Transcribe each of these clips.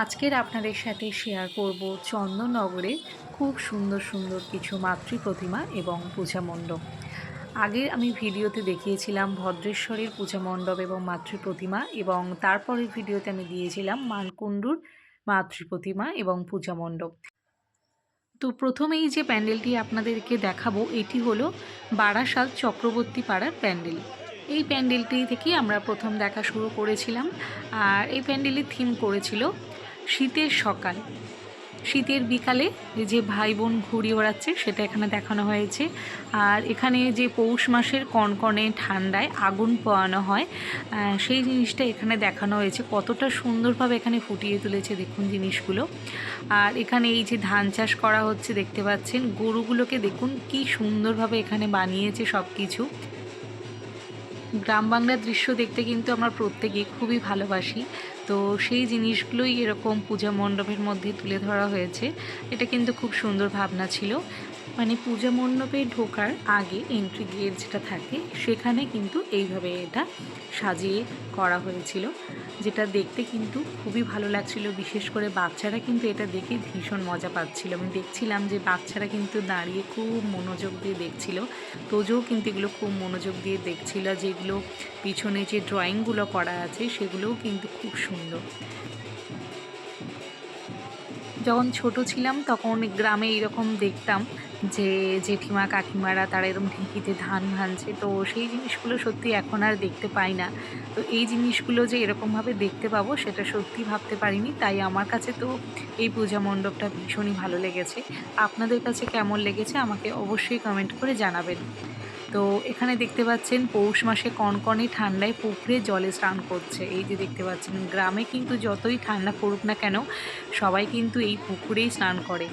আজকের আপনাদের সাথে শেয়ার করব চন্দননগরে খুব সুন্দর সুন্দর কিছু মাতৃ প্রতিমা এবং পূজা মণ্ডপ। আগের আমি ভিডিওতে দেখিয়েছিলাম ভদ্রেশ্বরের পূজা মণ্ডপ এবং মাতৃ প্রতিমা এবং তারপরের ভিডিওতে আমি দিয়েছিলাম মানকুণ্ডুর মাতৃ প্রতিমা এবং পূজা মণ্ডপ। তো প্রথমেই যে প্যান্ডেলটি আপনাদেরকে দেখাবো, এটি হলো বারাসাত চক্রবর্তী পাড়ার প্যান্ডেল। এই প্যান্ডেলটি থেকেই আমরা প্রথম দেখা শুরু করেছিলাম। আর এই প্যান্ডেলের থিম করেছিল শীতের সকাল। শীতের বিকালে যে ভাই বোন ঘুড়ি ওড়াচ্ছে, সেটা এখানে দেখানো হয়েছে। আর এখানে যে পৌষ মাসের কনকনে ঠান্ডায় আগুন পোয়ানো হয় সেই জিনিসটা এখানে দেখানো হয়েছে। কতটা সুন্দরভাবে এখানে ফুটিয়ে তুলেছে দেখুন জিনিসগুলো। আর এখানে এই যে ধান চাষ করা হচ্ছে, দেখতে পাচ্ছেন, গরুগুলোকে দেখুন কি সুন্দরভাবে এখানে বানিয়েছে সব কিছু গ্রাম বাংলার দৃশ্য দেখতে কিন্তু আমরা প্রত্যেকেই খুবই ভালোবাসি। তো সেই জিনিসগুলোই এরকম পূজা মণ্ডপের মধ্যে তুলে ধরা হয়েছে। এটা কিন্তু খুব সুন্দর ভাবনা ছিল। মানে পূজা মণ্ডপে ঢোকার আগে এন্ট্রি গেট যেটা থাকে, সেখানে কিন্তু এইভাবে এটা সাজিয়ে করা হয়েছিল। যেটা দেখতে কিন্তু খুবই ভালো লাগছিল। বিশেষ করে বাচ্চারা কিন্তু এটা দেখে ভীষণ মজা পাচ্ছিল। আমি দেখছিলাম যে বাচ্চারা কিন্তু দাঁড়িয়ে খুব মনোযোগ দিয়ে দেখছিল। তোজও কিন্তু এগুলো খুব মনোযোগ দিয়ে দেখছিল যেগুলো পিছনে যে ড্রয়িংগুলো করা আছে, সেগুলোও কিন্তু খুব সুন্দর। যখন ছোট ছিলাম, তখন গ্রামে এরকম দেখতাম যে জেঠিমা, কাকিমারা তারা এরকম ঢেঁকিতে ধান ভাঙছে, তো সেই জিনিসগুলো সত্যি এখন আর দেখতে পাই না। তো এই জিনিসগুলো যে এরকমভাবে দেখতে পাবো, সেটা সত্যি ভাবতে পারিনি। তাই আমার কাছে তো এই পূজা মণ্ডপটা ভীষণই ভালো লেগেছে। আপনাদের কাছে কেমন লেগেছে, আমাকে অবশ্যই কমেন্ট করে জানাবেন। তো এখানে দেখতে পাচ্ছেন পৌষ মাসে কনকনে ঠান্ডায় পুকুরে জলে স্নান করছে। এই যে দেখতে পাচ্ছেন, গ্রামে কিন্তু যতই ঠান্ডা পড়ুক না কেন, সবাই কিন্তু এই পুকুরেই স্নান করে।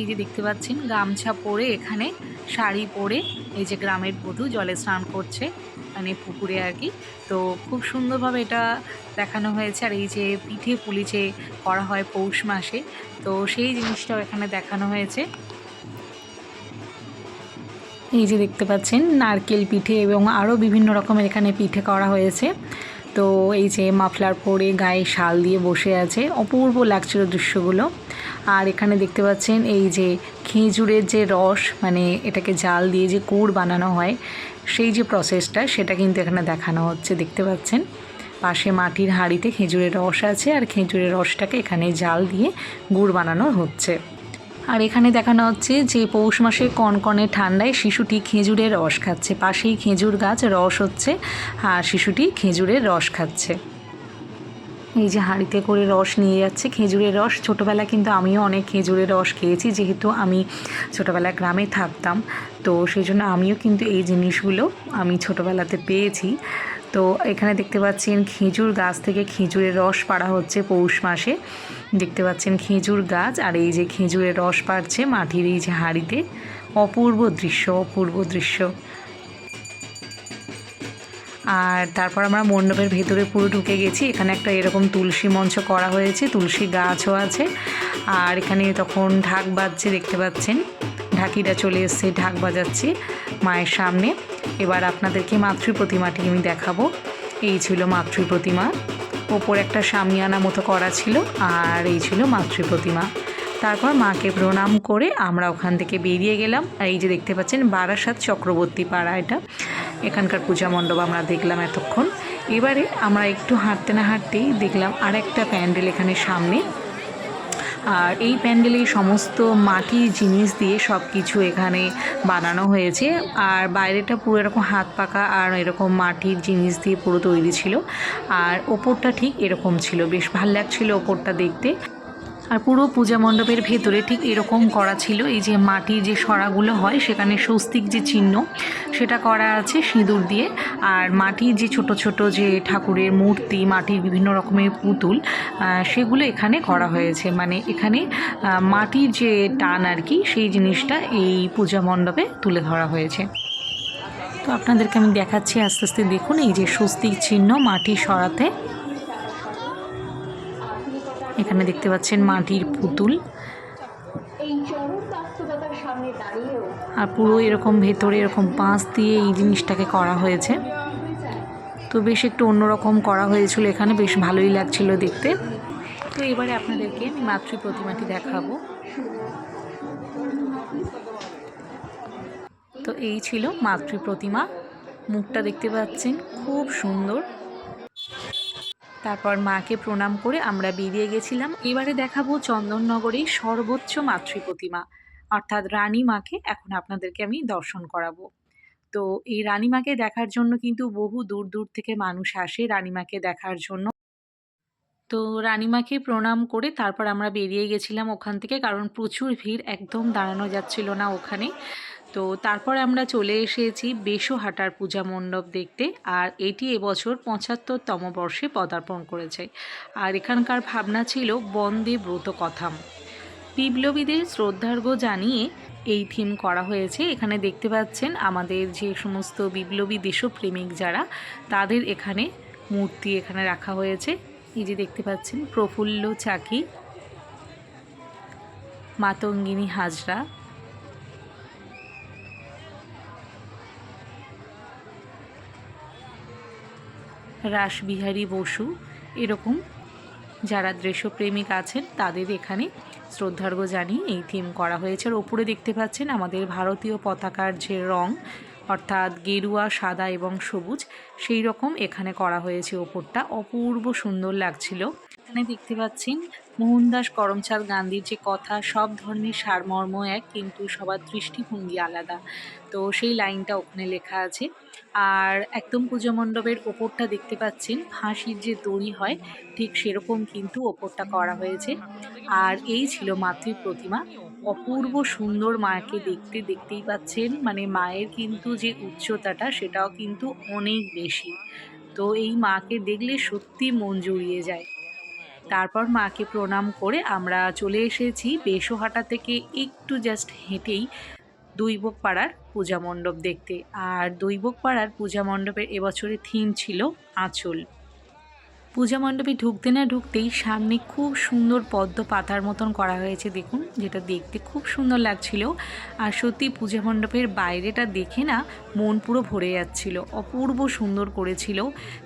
এই যে দেখতে পাচ্ছেন, গামছা পরে এখানে শাড়ি পরে এই যে গ্রামের বধূ জলে স্নান করছে মানে পুকুরে আর কি। তো খুব সুন্দরভাবে এটা দেখানো হয়েছে। আর এই যে পিঠে পুলি যে করা হয় পৌষ মাসে, তো সেই জিনিসটাও এখানে দেখানো হয়েছে। এই যে দেখতে পাচ্ছেন, নারকেল পিঠে এবং আরও বিভিন্ন রকমের এখানে পিঠে করা হয়েছে। তো এই যে মাফলার পরে গায়ে শাল দিয়ে বসে আছে, অপূর্ব লাগছিল দৃশ্যগুলো। আর এখানে দেখতে পাচ্ছেন এই যে খেজুরের যে রস মানে এটাকে জাল দিয়ে যে গুড় বানানো হয়, সেই যে প্রসেসটা সেটা কিন্তু এখানে দেখানো হচ্ছে, দেখতে পাচ্ছেন। পাশে মাটির হাঁড়িতে খেজুরের রস আছে, আর খেজুরের রসটাকে এখানে জাল দিয়ে গুড় বানানো হচ্ছে। আর এখানে দেখানো হচ্ছে যে পৌষ মাসে কনকনে ঠান্ডায় শিশুটি খেজুরের রস খাচ্ছে। পাশেই খেজুর গাছ রস হচ্ছে আর শিশুটি খেজুরের রস খাচ্ছে। এই যে হাঁড়িতে করে রস নিয়ে যাচ্ছে খেজুরের রস। ছোটোবেলা কিন্তু আমিও অনেক খেজুরের রস খেয়েছি, যেহেতু আমি ছোটোবেলা গ্রামে থাকতাম। তো সেই জন্য আমিও কিন্তু এই জিনিসগুলো আমি ছোটোবেলাতে পেয়েছি। তো এখানে দেখতে পাচ্ছেন খেজুর গাছ থেকে খেজুরের রস পাড়া হচ্ছে পৌষ মাসে। দেখতে পাচ্ছেন খেজুর গাছ, আর এই যে খেজুরের রস পাড়ছে মাটির এই যে হাঁড়িতে, অপূর্ব দৃশ্য অপূর্ব দৃশ্য। আর তারপর আমরা মণ্ডপের ভেতরে পুরো ঢুকে গেছি। এখানে একটা এরকম তুলসী মঞ্চ করা হয়েছে, তুলসী গাছও আছে। আর এখানে তখন ঢাক বাজছে, দেখতে পাচ্ছেন। ঢাকিটা চলে এসছে, ঢাক বাজাচ্ছে মায়ের সামনে। এবার আপনাদেরকে মাতৃ প্রতিমাটি আমি দেখাবো। এই ছিল মাতৃ প্রতিমা ওপর একটা সামিয়ানা মতো করা ছিল, আর এই ছিল মাতৃ প্রতিমা। তারপর মাকে প্রণাম করে আমরা ওখান থেকে বেরিয়ে গেলাম। আর এই যে দেখতে পাচ্ছেন, বারাসাত চক্রবর্তী পাড়া এটা। এখানকার পূজা মণ্ডপ আমরা দেখলাম এতক্ষণ। এবারে আমরা একটু হাঁটতে না হাঁটতেই দেখলাম আর একটা প্যান্ডেল এখানে সামনে। আর এই প্যান্ডেলে সমস্ত মাটির জিনিস দিয়ে সব কিছু এখানে বানানো হয়েছে। আর বাইরেটা পুরো এরকম হাত পাকা আর এরকম মাটির জিনিস দিয়ে পুরো তৈরি ছিল। আর ওপরটা ঠিক এরকম ছিল। বেশ ভালো লাগছিল ওপরটা দেখতে। আর পুরো পূজা মণ্ডপের ভেতরে ঠিক এরকম করা ছিল। এই যে মাটির যে সরাগুলো হয়, সেখানে স্বস্তিক যে চিহ্ন, সেটা করা আছে সিঁদুর দিয়ে। আর মাটির যে ছোট ছোট যে ঠাকুরের মূর্তি, মাটির বিভিন্ন রকমের পুতুল সেগুলো এখানে করা হয়েছে। মানে এখানে মাটির যে টান আর কি, সেই জিনিসটা এই পূজা মণ্ডপে তুলে ধরা হয়েছে। তো আপনাদেরকে আমি দেখাচ্ছি, আস্তে আস্তে দেখুন, এই যে স্বস্তিক চিহ্ন মাটির সরাতে এখানে দেখতে পাচ্ছেন মাটির পুতুল। আর পুরো এরকম ভেতরে এরকম বাঁশ দিয়ে এই জিনিসটাকে করা হয়েছে। তো বেশ একটু অন্যরকম করা হয়েছিল এখানে, বেশ ভালোই লাগছিল দেখতে। তো এবারে আপনাদেরকে আমি মাতৃ প্রতিমাটি দেখাবো। তো এই ছিল মাতৃ প্রতিমা। মুখটা দেখতে পাচ্ছেন, খুব সুন্দর। তারপর মাকে প্রণাম করে আমরা বেরিয়ে গেছিলাম। এবারে দেখাবো চন্দননগরের সর্বোচ্চ মাতৃ প্রতিমা। অর্থাৎ রানী মাকে এখন আপনাদেরকে আমি দর্শন করাবো। তো এই রানীমাকে দেখার জন্য কিন্তু বহু দূর দূর থেকে মানুষ আসে রানীমাকে দেখার জন্য। তো রানীমাকে প্রণাম করে তারপর আমরা বেরিয়ে গেছিলাম ওখান থেকে, কারণ প্রচুর ভিড়, একদম দাঁড়ানো যাচ্ছিল না ওখানে। তো তারপর আমরা চলে এসেছি বেশোহাটার পূজা মণ্ডপ দেখতে, আর এটি এবছর পঁচাত্তরতম বর্ষে পদার্পণ করেছে। আর এখানকার ভাবনা ছিল বন্দে ব্রত কথাম বিপ্লবীদের শ্রদ্ধার্ঘ্য জানিয়ে এই থিম করা হয়েছে। এখানে দেখতে পাচ্ছেন আমাদের যে সমস্ত বিপ্লবী দেশপ্রেমিক যারা, তাদের এখানে মূর্তি এখানে রাখা হয়েছে। এই যে দেখতে পাচ্ছেন প্রফুল্ল চাকি, মাতঙ্গিনী হাজরা রাসবিহারী বসু এরকম। যারা দৃশ্যপ্রেমিক আছেন, তাদের এখানে শ্রদ্ধার্ঘ্য জানিয়ে এই থিম করা হয়েছে। আর ওপরে দেখতে পাচ্ছেন আমাদের ভারতীয় পতাকার যে রং, অর্থাৎ গেরুয়া, সাদা এবং সবুজ সেই রকম এখানে করা হয়েছে ওপরটা। অপূর্ব সুন্দর লাগছিল। এখানে দেখতে পাচ্ছেন মোহনদাস, করমচাঁদ গান্ধীর যে কথা, সব ধর্মের সারমর্ম এক, কিন্তু সবার দৃষ্টিভঙ্গি আলাদা। তো সেই লাইনটা ওখানে লেখা আছে। আর একদম পুজো মণ্ডপের ওপরটা দেখতে পাচ্ছেন, ফাঁসির যে দড়ি হয়, ঠিক সেরকম কিন্তু ওপরটা করা হয়েছে। আর এই ছিল মাতৃ প্রতিমা। অপূর্ব সুন্দর মাকে দেখতে দেখতেই পাচ্ছেন মানে মায়ের কিন্তু যে উচ্চতাটা, সেটাও কিন্তু অনেক বেশি। তো এই মাকে দেখলে সত্যি মন জুড়িয়ে যায়। তারপর মাকে প্রণাম করে আমরা চলে এসেছি বেশোহাটা থেকে একটু জাস্ট হেঁটেই দৈবক পাড়ার পূজা মণ্ডপ দেখতে। আর দৈবক পাড়ার পূজা মণ্ডপের এবছরের থিম ছিল আঁচল। পূজা মণ্ডপে ঢুকতে না ঢুকতেই সামনে খুব সুন্দর পদ্ম পাতার মতন করা হয়েছে, দেখুন। যেটা দেখতে খুব সুন্দর লাগছিল। আর সত্যি পূজা মণ্ডপের বাইরেটা দেখে না মন পুরো ভরে যাচ্ছিল। অপূর্ব সুন্দর করেছিল।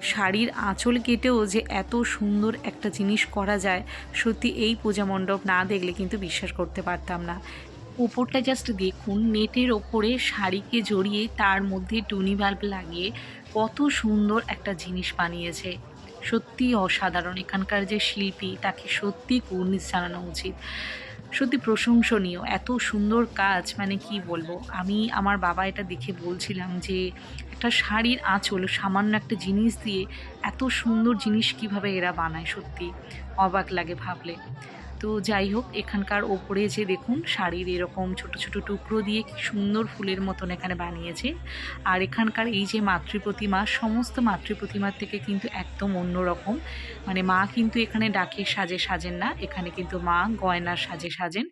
শাড়ির আঁচল কেটেও যে এত সুন্দর একটা জিনিস করা যায়, সত্যি এই পূজা মণ্ডপ না দেখলে কিন্তু বিশ্বাস করতে পারতাম না। ওপরটা জাস্ট দেখুন, নেটের ওপরে শাড়িকে জড়িয়ে তার মধ্যে টুনি বাল্ব লাগিয়ে কত সুন্দর একটা জিনিস বানিয়েছে। সত্যি অসাধারণ। এখানকার যে শিল্পী, তাকে সত্যি কুর্নিশ জানানো উচিত। সত্যি প্রশংসনীয়। এত সুন্দর কাজ মানে কি বলব? আমি আমার বাবা এটা দেখে বলছিলাম যে, একটা শাড়ির আঁচল, সামান্য একটা জিনিস দিয়ে এত সুন্দর জিনিস কীভাবে এরা বানায় সত্যি? অবাক লাগে ভাবলে। তো যাই হোক, এখানকার ওপরে যে দেখুন, শাড়ির এরকম ছোট ছোট টুকরো দিয়ে কি সুন্দর ফুলের মতন এখানে বানিয়েছে। আর এখানকার এই যে মাতৃ প্রতিমা সমস্ত মাতৃ প্রতিমার থেকে কিন্তু একদম অন্যরকম। মানে মা কিন্তু এখানে ডাকে সাজে সাজেন না, এখানে কিন্তু মা গয়নার সাজে সাজেন।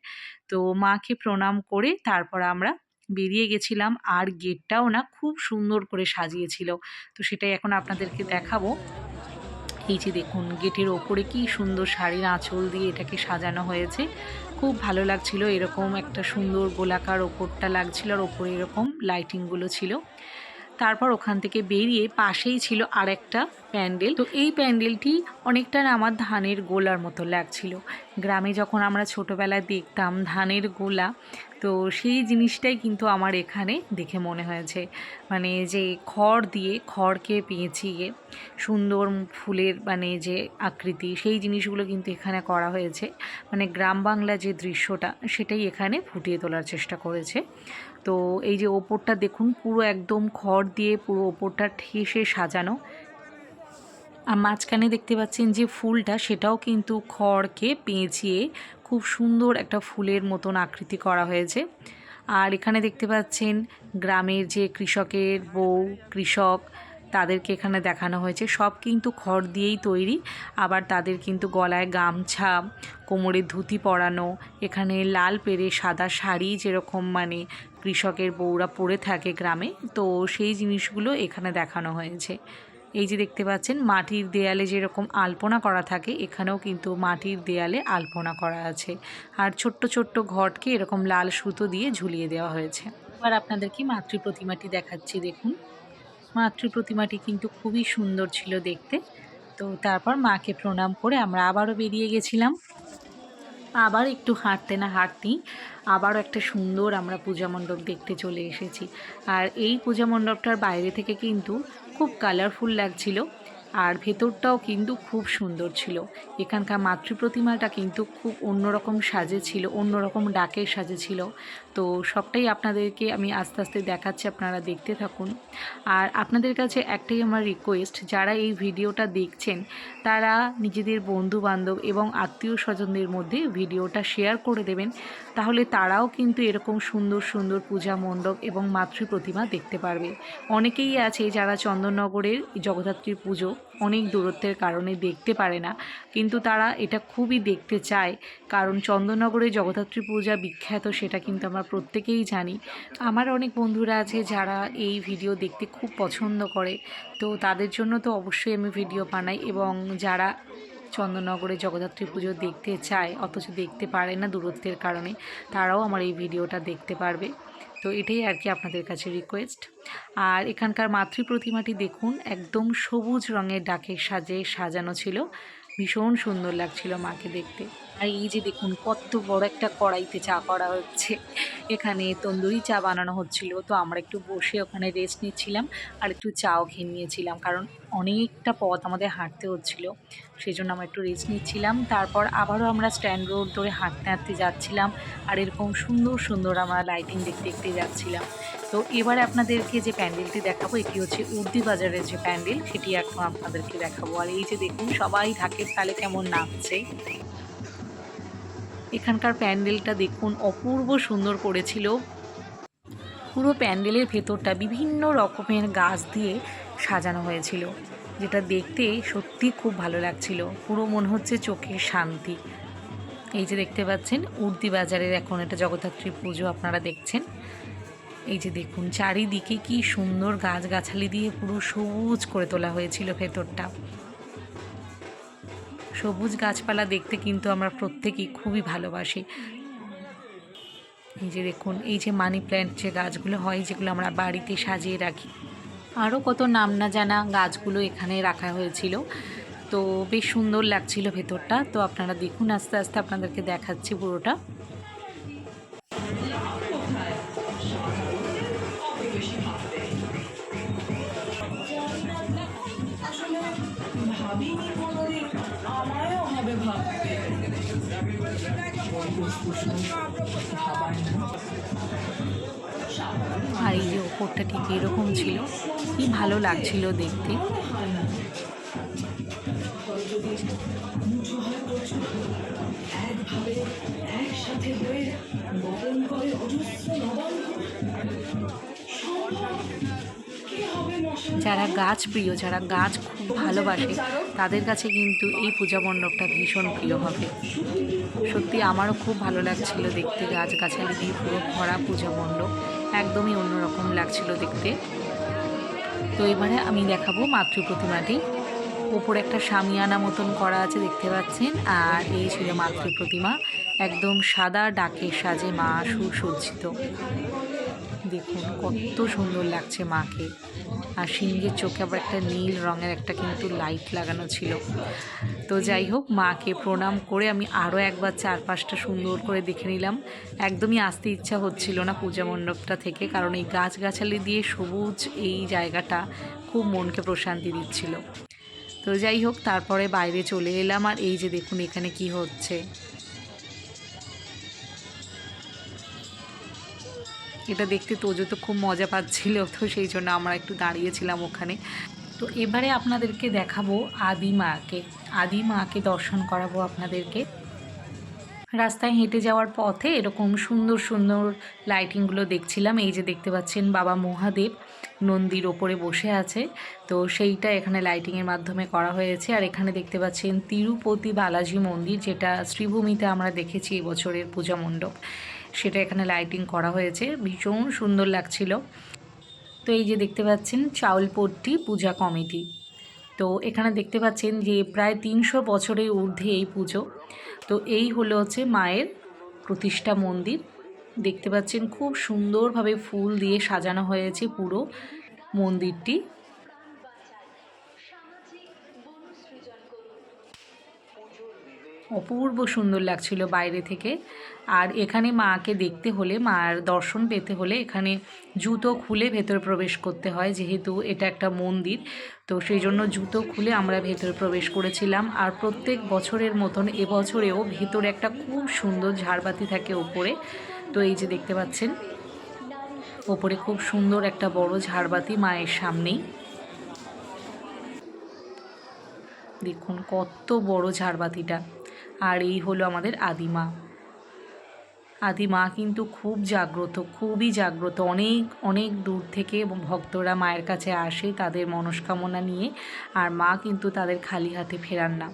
তো মাকে প্রণাম করে তারপর আমরা বেরিয়ে গেছিলাম, আর গেটটাও না খুব সুন্দর করে সাজিয়েছিল। তো সেটাই এখন আপনাদেরকে দেখাবো। এই দেখুন, গেটের ওপরে কি সুন্দর শাড়ির আঁচল দিয়ে এটাকে সাজানো হয়েছে। খুব ভালো লাগছিল, এরকম একটা সুন্দর গোলাকার ওপরটা লাগছিল আর ওপরে এরকম লাইটিংগুলো ছিল। তারপর ওখান থেকে বেরিয়ে পাশেই ছিল আর একটা প্যান্ডেল। তো এই প্যান্ডেলটি অনেকটা আমার ধানের গোলার মতো লাগছিল। গ্রামে যখন আমরা ছোটোবেলায় দেখতাম ধানের গোলা তো সেই জিনিসটাই কিন্তু আমার এখানে দেখে মনে হয়েছে। মানে যে খড় দিয়ে খড়কে পেঁচিয়ে সুন্দর ফুলের মানে যে আকৃতি, সেই জিনিসগুলো কিন্তু এখানে করা হয়েছে। মানে গ্রাম বাংলা যে দৃশ্যটা, সেটাই এখানে ফুটিয়ে তোলার চেষ্টা করেছে। তো এই যে ওপরটা দেখুন, পুরো একদম খড় দিয়ে পুরো ওপরটা ঠেসে সাজানো। আর মাঝখানে দেখতে পাচ্ছেন যে ফুলটা, সেটাও কিন্তু খড়কে পেঁচিয়ে খুব সুন্দর একটা ফুলের মতন আকৃতি করা হয়েছে। আর এখানে দেখতে পাচ্ছেন গ্রামের যে কৃষকের বউ, কৃষক, তাদেরকে এখানে দেখানো হয়েছে। সব কিন্তু খড় দিয়েই তৈরি। আবার তাদের কিন্তু গলায় গামছা, কোমরে ধুতি পরানো, এখানে লাল পেরে সাদা শাড়ি যেরকম মানে কৃষকের বউরা পরে থাকে গ্রামে, তো সেই জিনিসগুলো এখানে দেখানো হয়েছে। এই যে দেখতে পাচ্ছেন, মাটির দেয়ালে যেরকম আলপনা করা থাকে, এখানেও কিন্তু মাটির দেয়ালে আলপনা করা আছে। আর ছোট্ট ছোট্ট ঘটকে এরকম লাল সুতো দিয়ে ঝুলিয়ে দেওয়া হয়েছে। এবার আপনাদেরকে মাতৃ প্রতিমাটি দেখাচ্ছি দেখুন। মাতৃ প্রতিমাটি কিন্তু খুবই সুন্দর ছিল দেখতে। তো তারপর মাকে প্রণাম করে আমরা আবারও বেরিয়ে গেছিলাম। আবার একটু হাঁটতে না হাঁটতেই আবারও একটা সুন্দর আমরা পূজা মণ্ডপ দেখতে চলে এসেছি। আর এই পূজা মণ্ডপটার বাইরে থেকে কিন্তু খুব কালারফুল লাগছিল। আর ভেতরটাও কিন্তু খুব সুন্দর ছিল। এখানকার মাতৃ প্রতিমাটা কিন্তু খুব অন্যরকম সাজে ছিল, অন্যরকম ডাকের সাজে ছিল। তো সবটাই আপনাদেরকে আমি আস্তে আস্তে দেখাচ্ছি, আপনারা দেখতে থাকুন। আর আপনাদের কাছে একটাই আমার রিকোয়েস্ট যারা এই ভিডিওটা দেখছেন, তারা নিজেদের বন্ধু বান্ধব এবং আত্মীয় স্বজনদের মধ্যে ভিডিওটা শেয়ার করে দেবেন। তাহলে তারাও কিন্তু এরকম সুন্দর সুন্দর পূজা মণ্ডপ এবং মাতৃ প্রতিমা দেখতে পারবে। অনেকেই আছে যারা চন্দননগরের জগদ্ধাত্রী পুজো অনেক দূরত্বের কারণে দেখতে পারে না। কিন্তু তারা এটা খুবই দেখতে চায়। কারণ চন্দননগরে জগদ্ধাত্রী পূজা বিখ্যাত, সেটা কিন্তু আমরা প্রত্যেকেই জানি। আমার অনেক বন্ধুরা আছে যারা এই ভিডিও দেখতে খুব পছন্দ করে। তো তাদের জন্য তো অবশ্যই আমি ভিডিও বানাই এবং যারা চন্দননগরে জগদ্ধাত্রী পুজো দেখতে চায়, অথচ দেখতে পারে না দূরত্বের কারণে, তারাও আমার এই ভিডিওটা দেখতে পারবে। তো এটাই আর কি আপনাদের কাছে রিকোয়েস্ট আর এখানকার মাতৃ প্রতিমাটি দেখুন, একদম সবুজ রঙের ডাকের সাজে সাজানো ছিল। ভীষণ সুন্দর লাগছিল মাকে দেখতে। আর এই যে দেখুন, কত বড় একটা কড়াইতে চা করা হচ্ছে। এখানে তন্দুরি চা বানানো হচ্ছিল, তো আমরা একটু বসে ওখানে রেস্ট নিচ্ছিলাম আর একটু চাও খেয়ে নিয়েছিলাম, কারণ অনেকটা পথ আমাদের হাঁটতে হচ্ছিল সেই জন্য আমরা একটু রেস্ট নিচ্ছিলাম। তারপর আবারও আমরা স্ট্যান্ড রোড ধরে হাঁটতে হাঁটতে যাচ্ছিলাম আর এরকম সুন্দর সুন্দর আমরা লাইটিং দেখতে দেখতে যাচ্ছিলাম। তো এবারে আপনাদেরকে যে প্যান্ডেলটি দেখাবো, এটি হচ্ছে উর্দি বাজারের যে প্যান্ডেল, সেটি এখন আপনাদেরকে দেখাবো। আর এই যে দেখুন, সবাই ঢাকের তালে কেমন নাচছে। এখানকার প্যান্ডেলটা দেখুন অপূর্ব সুন্দর করেছিল। পুরো প্যান্ডেলের ভেতরটা বিভিন্ন রকমের গাছ দিয়ে সাজানো হয়েছিল, যেটা দেখতে সত্যি খুব ভালো লাগছিল। পুরো মনে হচ্ছে চোখের শান্তি। এই যে দেখতে পাচ্ছেন, উর্দি বাজারের এখন এটা জগদ্ধাত্রী পুজো আপনারা দেখছেন। এই যে দেখুন, চারিদিকে কি সুন্দর গাছগাছালি দিয়ে পুরো সবুজ করে তোলা হয়েছিল ভেতরটা। সবুজ গাছপালা দেখতে কিন্তু আমরা প্রত্যেকেই খুবই ভালোবাসি। এই যে দেখুন, এই যে মানি প্ল্যান্ট যে গাছগুলো হয়, যেগুলো আমরা বাড়িতে সাজিয়ে রাখি। আরও কত নাম না জানা গাছগুলো এখানে রাখা হয়েছিল। তো বেশ সুন্দর লাগছিল ভেতরটা। তো আপনারা দেখুন, আস্তে আস্তে আপনাদেরকে দেখাচ্ছি পুরোটা। আর এই যে ওপরটা ঠিক এরকম ছিল কি ভালো লাগছিল দেখতে। যারা গাছ প্রিয়, যারা গাছ খুব ভালোবাসে, তাদের কাছে কিন্তু এই পূজা মণ্ডপটা ভীষণ প্রিয় হবে। সত্যি আমারও খুব ভালো লাগছিল দেখতে গাছ গাছগাছালি দিয়ে পুরো ভরা পূজা মণ্ডপ। একদমই অন্যরকম লাগছিল দেখতে। তো এবারে আমি দেখাবো মাতৃ প্রতিমাটি। ওপরে একটা সামিয়ানা মতন করা আছে, দেখতে পাচ্ছেন? আর এই ছিল মাতৃ প্রতিমা। একদম সাদা ডাকের সাজে মা সুসজ্জিত। দেখুন, কত সুন্দর লাগছে মাকে। আর সিংহের চোখে আবার একটা নীল রঙের একটা কিন্তু লাইট লাগানো ছিল। তো যাই হোক, মাকে প্রণাম করে আমি আরও একবার চারপাশটা সুন্দর করে দেখে নিলাম। একদমই আসতে ইচ্ছা হচ্ছিল না পূজা মণ্ডপটা থেকে, কারণ এই গাছগাছালি দিয়ে সবুজ এই জায়গাটা খুব মনকে প্রশান্তি দিচ্ছিল। তো যাই হোক, তারপরে বাইরে চলে এলাম। আর এই যে দেখুন, এখানে কি হচ্ছে। এটা দেখতে তোজো তো খুব মজা পাচ্ছিল, তো সেই জন্য আমরা একটু দাঁড়িয়েছিলাম ওখানে। তো এবারে আপনাদেরকে দেখাবো আদি মাকে। আদি মাকে দর্শন করাবো আপনাদেরকে। রাস্তায় হেঁটে যাওয়ার পথে এরকম সুন্দর সুন্দর লাইটিংগুলো দেখছিলাম। এই যে দেখতে পাচ্ছেন বাবা মহাদেব নন্দীর ওপরে বসে আছে। তো সেইটা এখানে লাইটিংয়ের মাধ্যমে করা হয়েছে। আর এখানে দেখতে পাচ্ছেন তিরুপতি বালাজি মন্দির, যেটা শ্রীভূমিতে আমরা দেখেছি এবছরের পূজা মণ্ডপ। সেটা এখানে লাইটিং করা হয়েছে। ভীষণ সুন্দর লাগছিল। তো এই যে দেখতে পাচ্ছেন, চাউলপট্টি পূজা কমিটি। তো এখানে দেখতে পাচ্ছেন যে প্রায় তিনশো বছরের ঊর্ধ্বে এই পুজো। তো এই হলো হচ্ছে মায়ের প্রতিষ্ঠা মন্দির। দেখতে পাচ্ছেন খুব সুন্দরভাবে ফুল দিয়ে সাজানো হয়েছে পুরো মন্দিরটি। অপূর্ব সুন্দর লাগছিল বাইরে থেকে। আর এখানে মাকে দেখতে হলে, মার দর্শন পেতে হলে এখানে জুতো খুলে ভেতরে প্রবেশ করতে হয়, যেহেতু এটা একটা মন্দির। তো সেই জন্য জুতো খুলে আমরা ভেতরে প্রবেশ করেছিলাম। আর প্রত্যেক বছরের মতন এবছরেও ভেতরে একটা খুব সুন্দর ঝাড়বাতি থাকে ওপরে। তো এই যে দেখতে পাচ্ছেন, ওপরে খুব সুন্দর একটা বড় ঝাড়বাতি মায়ের সামনেই। দেখুন কত বড় ঝাড়বাতিটা। আর এই হলো আমাদের আদিমা। আদিমা কিন্তু খুব জাগ্রত, খুবই জাগ্রত। অনেক অনেক দূর থেকে ভক্তরা মায়ের কাছে আসে তাদের মনস্কামনা নিয়ে আর মা কিন্তু তাদের খালি হাতে ফেরান না।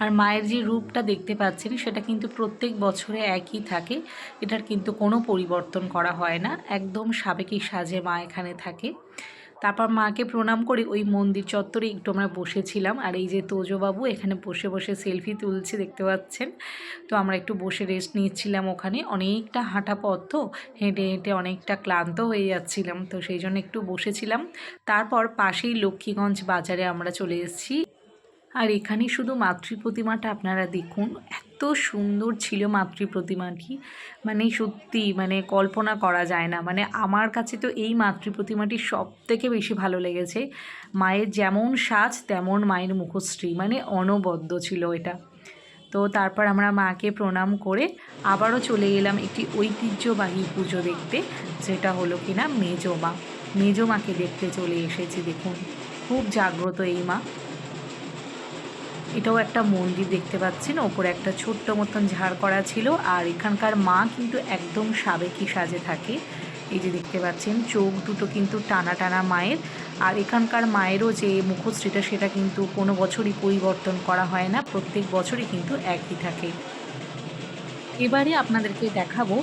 আর মায়ের যে রূপটা দেখতে পাচ্ছেন সেটা কিন্তু প্রত্যেক বছরে একই থাকে। এটার কিন্তু কোনো পরিবর্তন করা হয় না। একদম সাবেকি সাজে মা এখানে থাকে। তারপর মাকে প্রণাম করে, ওই মন্দির চত্বরে একটু আমরা বসেছিলাম। আর এই যে তোজবাবু এখানে বসে বসে সেলফি তুলছে, দেখতে পাচ্ছেন? তো আমরা একটু বসে রেস্ট নিচ্ছিলাম ওখানে। অনেকটা হাঁটা পথ তো, হেঁটে হেঁটে অনেকটা ক্লান্ত হয়ে যাচ্ছিলাম। তো সেই জন্য একটু বসেছিলাম। তারপর পাশেই লক্ষ্মীগঞ্জ বাজারে আমরা চলে এসেছি। আর এখানে শুধু মাতৃ প্রতিমাটা আপনারা দেখুন, এত সুন্দর ছিল মাতৃ প্রতিমাটি মানে সত্যি মানে কল্পনা করা যায় না। মানে আমার কাছে তো এই মাতৃ প্রতিমাটি সব থেকে বেশি ভালো লেগেছে। মায়ের যেমন সাজ, তেমন মায়ের মুখশ্রী। মানে অনবদ্য ছিল এটা। তো তারপর আমরা মাকে প্রণাম করে আবারও চলে গেলাম একটি ঐতিহ্যবাহী পুজো দেখতে, যেটা হলো কিনা মেজো মা। মেজো মাকে দেখতে চলে এসেছি, দেখুন। খুব জাগ্রত এই মা। এটাও একটা মন্দির দেখতে পাচ্ছেন। ওপরে একটা ছোট্ট মতন ঝাড় করা ছিল। আর এখানকার মা কিন্তু একদম সাবেকি সাজে থাকে। এই যে দেখতে পাচ্ছেন, চোখ দুটো কিন্তু টানা টানা মায়ের। আর এখানকার মায়েরও যে মুখশ্রীটা, সেটা কিন্তু কোনো বছরই পরিবর্তন করা হয় না। প্রত্যেক বছরই কিন্তু একই থাকে। এবারে আপনাদেরকে দেখাবো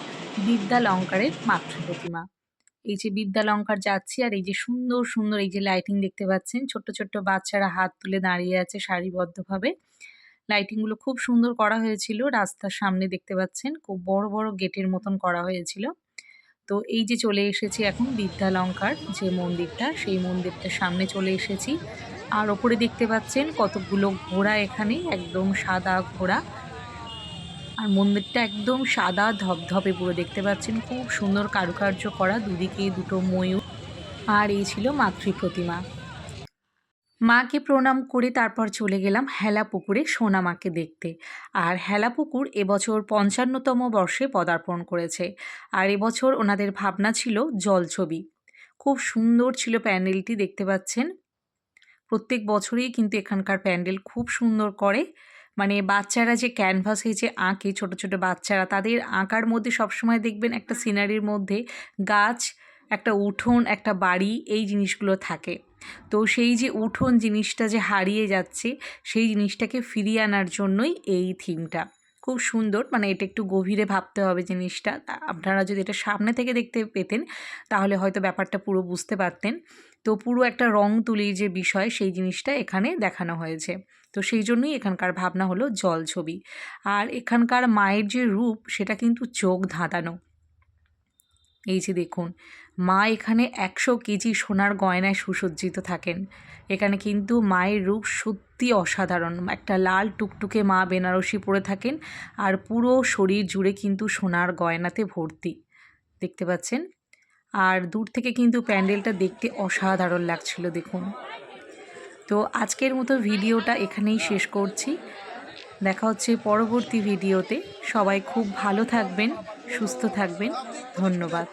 বিদ্যালঙ্কারের মাতৃ প্রতিমা এই যে বিদ্যালঙ্কার যাচ্ছি আর এই যে সুন্দর সুন্দর এই যে লাইটিং দেখতে পাচ্ছেন। ছোট্ট ছোট্ট বাচ্চারা হাত তুলে দাঁড়িয়ে আছে সারিবদ্ধভাবে। লাইটিংগুলো খুব সুন্দর করা হয়েছিল, রাস্তার সামনে দেখতে পাচ্ছেন। খুব বড় বড় গেটের মতন করা হয়েছিল। তো এই যে চলে এসেছি এখন বিদ্যালঙ্কার যে মন্দিরটা, সেই মন্দিরটার সামনে চলে এসেছি। আর ওপরে দেখতে পাচ্ছেন কতগুলো ঘোড়া এখানে, একদম সাদা ঘোড়া। আর মন্দিরটা একদম সাদা ধপধপে পুরো দেখতে পাচ্ছেন। খুব সুন্দর কারুকার্য করা, দুদিকে দুটো ময়ূর। আর এই ছিল মাতৃ প্রতিমা। মাকে প্রণাম করে তারপর চলে গেলাম হেলা পুকুরে সোনা মাকে দেখতে। আর হেলা পুকুর এবছর পঞ্চান্নতম বর্ষে পদার্পণ করেছে। আর এবছর ওনাদের ভাবনা ছিল জলছবি খুব সুন্দর ছিল প্যান্ডেলটি, দেখতে পাচ্ছেন। প্রত্যেক বছরেই কিন্তু এখানকার প্যান্ডেল খুব সুন্দর করে মানে বাচ্চারা যে ক্যানভাসে যে আঁকে, ছোট ছোট বাচ্চারা, তাদের আঁকার মধ্যে সবসময় দেখবেন একটা সিনারির মধ্যে গাছ, একটা উঠোন, একটা বাড়ি এই জিনিসগুলো থাকে। তো সেই যে উঠোন জিনিসটা যে হারিয়ে যাচ্ছে, সেই জিনিসটাকে ফিরিয়ে আনার জন্যই এই থিমটা খুব সুন্দর মানে এটা একটু গভীরে ভাবতে হবে জিনিসটা। আপনারা যদি এটা সামনে থেকে দেখতে পেতেন, তাহলে হয়তো ব্যাপারটা পুরো বুঝতে পারতেন। তো পুরো একটা রং তুলির যে বিষয়, সেই জিনিসটা এখানে দেখানো হয়েছে। তো সেই জন্যই এখানকার ভাবনা হলো জল ছবি। আর এখানকার মায়ের যে রূপ, সেটা কিন্তু চোখ ধাঁধানো। এই যে দেখুন, মা এখানে একশো কেজি সোনার গয়নায় সুসজ্জিত থাকেন। এখানে কিন্তু মায়ের রূপ সত্যি অসাধারণ। একটা লাল টুকটুকে মা বেনারসি পরে থাকেন আর পুরো শরীর জুড়ে কিন্তু সোনার গয়নাতে ভর্তি। দেখতে পাচ্ছেন? আর দূর থেকে কিন্তু প্যান্ডেলটা দেখতে অসাধারণ লাগছিল, দেখুন। তো আজকের মতো ভিডিওটা এখানেই শেষ করছি। দেখা হচ্ছে পরবর্তী ভিডিওতে। সবাই খুব ভালো থাকবেন, সুস্থ থাকবেন। ধন্যবাদ।